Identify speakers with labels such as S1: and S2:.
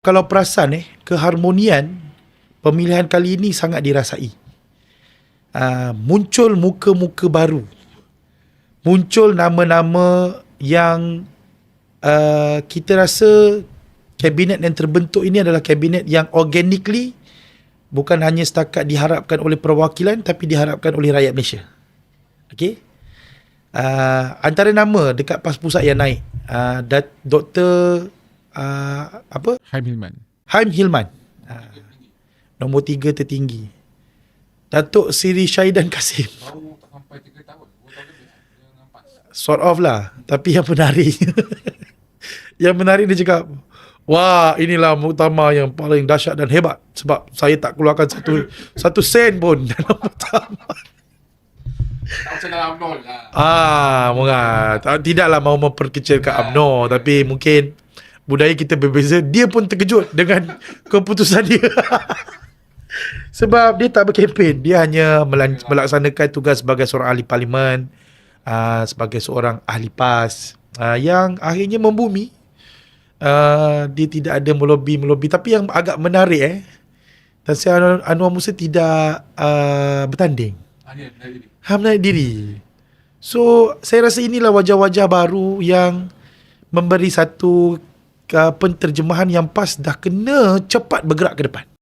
S1: Kalau perasan eh, keharmonian pemilihan kali ini sangat dirasai. Uh, muncul muka-muka baru. Muncul nama-nama yang uh, kita rasa kabinet yang terbentuk ini adalah kabinet yang organically bukan hanya setakat diharapkan oleh perwakilan tapi diharapkan oleh rakyat Malaysia. Okey. Uh, antara nama dekat PAS pusat yang naik uh, Dr. Uh, apa?
S2: Haim Hilman.
S1: Haim Hilman. Uh, nombor tiga tertinggi. Datuk Siri Syahidan Kasim.
S2: Baru tak sampai 3 tahun. 2 tahun lebih. Dia nampak.
S1: Sort of lah. Tapi yang menarik. yang menarik dia cakap, Wah, inilah muktamar yang paling dahsyat dan hebat. Sebab saya tak keluarkan satu satu sen pun dalam muktamar.
S2: Tak macam dalam UMNO lah.
S1: Ah, murah. Tak- Tidaklah mahu memperkecilkan UMNO. Tapi mungkin budaya kita berbeza. Dia pun terkejut dengan keputusan dia. Sebab dia tak berkempen. Dia hanya melan- melaksanakan tugas sebagai seorang ahli parlimen. Uh, sebagai seorang ahli PAS. Uh, yang akhirnya membumi. Uh, dia tidak ada melobi-melobi. Tapi yang agak menarik eh. Tan Sri Anwar, Anwar Musa tidak uh, bertanding. Ha menarik diri. So, saya rasa inilah wajah-wajah baru yang memberi satu uh, penterjemahan yang pas dah kena cepat bergerak ke depan.